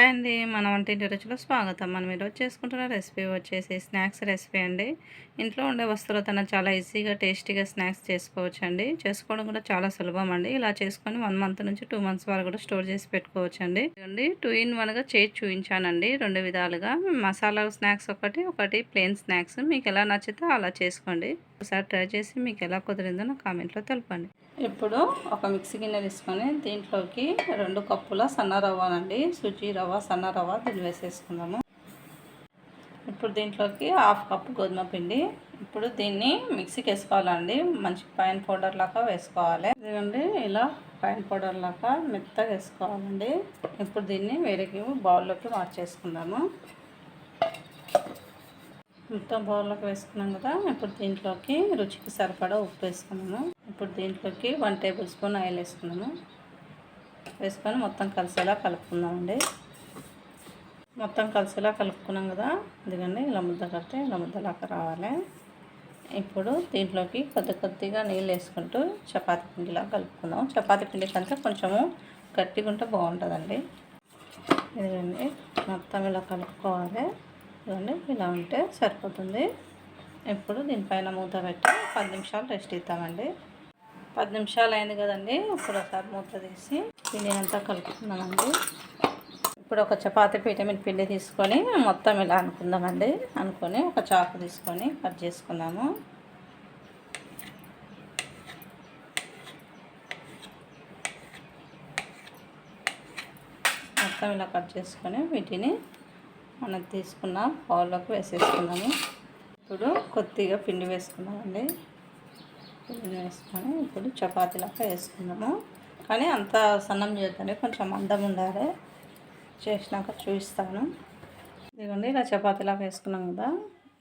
Hi అండి మన వంటింటి రుచిలో స్వాగతం. మనం ఈరోజు చేసుకుంటున్న రెసిపీ వచ్చేసి స్నాక్స్ రెసిపీ అండి. ఇంట్లో ఉండే వస్తువులతో చాలా ఈజీగా టేస్టీగా స్నాక్స్ చేసుకోవచ్చు అండి చేసుకోవడం కూడా చాలా సులభం అండి. ఇలా చేసుకొని వన్ మంత్ నుంచి టూ మంత్స్ వరకు కూడా స్టోర్ చేసి పెట్టుకోవచ్చు అండి అండి టూ ఇన్ వన్గా చేసి చూపించానండి రెండు విధాలుగా. మసాలా స్నాక్స్ ఒకటి ఒకటి ప్లెయిన్ స్నాక్స్. మీకు ఎలా నచ్చితే అలా చేసుకోండి. ఒకసారి ట్రై చేసి మీకు ఎలా కుదిరిందో నా కామెంట్లో తెలపండి. ఇప్పుడు ఒక మిక్సీ గిన్నె తీసుకొని దీంట్లోకి రెండు కప్పుల సన్న రవ్వనండి సుజీ రవ్వ సన్న రవ్వ దీన్ని వేసేసుకుందాము. ఇప్పుడు దీంట్లోకి హాఫ్ కప్పు గోధుమ పిండి. ఇప్పుడు దీన్ని మిక్సీకి వేసుకోవాలండి. మంచి పైన్ పౌడర్ లాగా వేసుకోవాలి. ఇదిగండి ఇలా పైన్ పౌడర్ లాగా మెత్తగా వేసుకోవాలండి. ఇప్పుడు దీన్ని వేరే బౌల్లోకి మార్చేసుకుందాము. మొత్తం బౌల్లోకి వేసుకున్నాం కదా ఇప్పుడు దీంట్లోకి రుచికి సరిపడా ఉప్పు వేసుకున్నాము ఇప్పుడు దీంట్లోకి వన్ టేబుల్ స్పూన్ ఆయిల్ వేసుకున్నాము వేసుకొని మొత్తం కలిసేలా కలుపుకుందామండి. మొత్తం కలిసేలా కలుపుకున్నాం కదా ఎందుకండి ఇలా ముద్ద కడితే ఇలా ముద్దలాగా రావాలి. ఇప్పుడు దీంట్లోకి కొద్ది కొద్దిగా నీళ్ళు వేసుకుంటూ చపాతి పిండిలా కలుపుకుందాం. చపాతి పిండి కంటే కొంచెము గట్టిగా ఉంటే బాగుంటుందండి. ఇదిగండి మొత్తం ఇలా కలుపుకోవాలి. ఇదండి ఇలా ఉంటే సరిపోతుంది. ఇప్పుడు దీనిపైన మూత పెట్టి పది నిమిషాలు రెస్ట్ ఇద్దామండి. పది నిమిషాలు అయింది కదండి ఇప్పుడు ఒకసారి మూత తీసి పిండి అంతా కలుపుకుందామండి. ఇప్పుడు ఒక చపాతి విటమిన్ పిండి తీసుకొని మొత్తం ఇలా అనుకుందామండి. అనుకొని ఒక చాకు తీసుకొని కట్ చేసుకుందాము. మొత్తం ఇలా కట్ చేసుకొని వీటిని మనం తీసుకున్న పౌల్లోకి వేసేసుకున్నాము. ఇప్పుడు కొద్దిగా పిండి వేసుకున్నామండి. పిండి వేసుకొని ఇప్పుడు చపాతీలాగా వేసుకున్నాము. కానీ అంత సన్నం చేద్దాం కొంచెం మందం ఉండాలి. చేసినాక చూపిస్తాను. ఇదిగోండి ఇలా చపాతీలాగా వేసుకున్నాం కదా.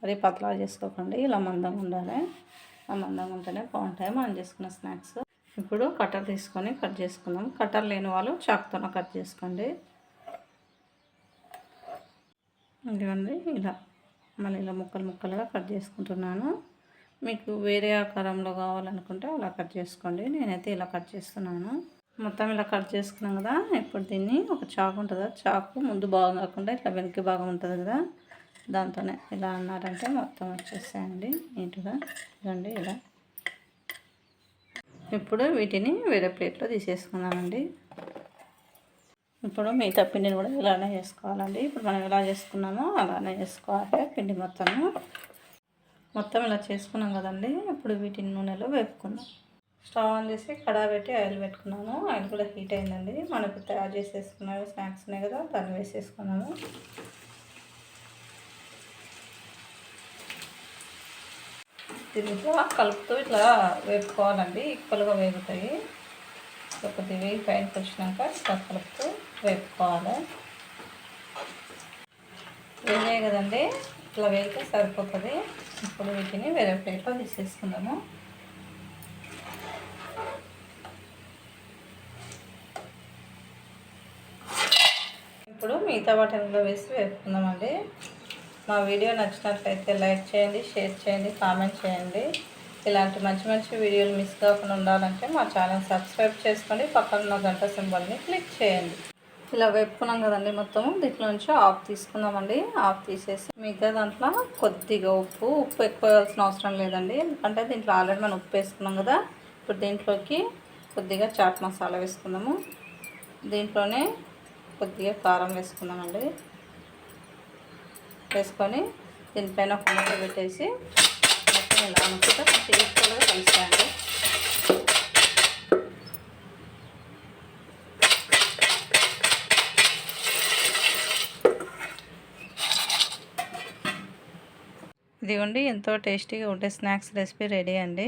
మరి పతలా చేసుకోకండి ఇలా మందంగా ఉండాలి. ఆ మందంగా ఉంటేనే బాగుంటాయి. మనం చేసుకున్న స్నాక్స్. ఇప్పుడు కట్టర్ తీసుకొని కట్ చేసుకుందాం. కట్టర్ లేని వాళ్ళు చాక్తోనే కట్ చేసుకోండి. ఇదిగోండి ఇలా మళ్ళీ ఇలా ముక్కలు ముక్కలుగా కట్ చేసుకుంటున్నాను. మీకు వేరే ఆకారంలో కావాలనుకుంటే అలా కట్ చేసుకోండి. నేనైతే ఇలా కట్ చేస్తున్నాను. మొత్తం ఇలా కట్ చేసుకున్నాం కదా ఇప్పుడు దీన్ని ఒక చాకు ఉంటుంది? చాకు ముందు భాగం కాకుండా ఇట్లా వెనక్కి భాగం ఉంటుంది కదా? దాంతోనే ఇలా అన్నారంటే మొత్తం వచ్చేసాయండి. నీట్గా ఇదండి ఇలా. ఇప్పుడు వీటిని వేరే ప్లేట్లో తీసేసుకుందామండి. ఇప్పుడు మిగతా పిండిని కూడా ఇలానే చేసుకోవాలండి. ఇప్పుడు మనం ఎలా చేసుకున్నామో అలానే చేసుకోవాలి పిండి మొత్తము. మొత్తం ఇలా చేసుకున్నాం కదండి. ఇప్పుడు వీటిని నూనెలో వేపుకుందాం. స్టవ్ ఆన్ చేసి కడా పెట్టి ఆయిల్ పెట్టుకున్నాము. ఆయిల్ కూడా హీట్ అయిందండి. మనకు తయారు చేసేసుకున్నాము స్నాక్స్ ఉన్నాయి కదా దాన్ని వేసేసుకున్నాము. దీనితో కలుపుతూ ఇట్లా వేపుకోవాలండి. ఈక్వల్గా వేగుతాయి. ఒక వేగి పైన వచ్చినాక ఇట్లా కలుపుతూ వేపుకోవాలి. వేగాయి కదండి ఇట్లా వేగితే సరిపోతుంది. ఇప్పుడు వీటిని వేరే ప్లేట్లో తీసేసుకుందాము. ఇప్పుడు మిగతా వాటిలో వేసి వేసుకుందామండి మా వీడియో నచ్చినట్లయితే లైక్ చేయండి షేర్ చేయండి కామెంట్ చేయండి. ఇలాంటి మంచి మంచి వీడియోలు మిస్ కాకుండా ఉండాలంటే మా ఛానల్ సబ్స్క్రైబ్ చేసుకోండి. పక్కన ఉన్న గంట సింబల్ని క్లిక్ చేయండి. ఇలా వేపుకున్నాం కదండి మొత్తం. దీంట్లో నుంచి ఆఫ్ తీసుకుందామండి. ఆఫ్ తీసేసి మిగతా దాంట్లో కొద్దిగా ఉప్పు. ఉప్పు ఎక్కువ వేయాల్సిన అవసరం లేదండి. ఎందుకంటే దీంట్లో ఆల్రెడీ మనం ఉప్పు వేసుకున్నాం కదా. ఇప్పుడు దీంట్లోకి కొద్దిగా చాట్ మసాలా వేసుకుందాము. దీంట్లోనే కొద్దిగా కారం వేసుకుందామండి. వేసుకొని దీనిపైన ఒక పెట్టేసి మొత్తం ఇలా అనుకుంటే కొంచెం ఈక్వల్గా కలిసాయండి ఇదిగోండి ఎంతో టేస్టీగా ఉండే స్నాక్స్ రెసిపీ రెడీ అండి.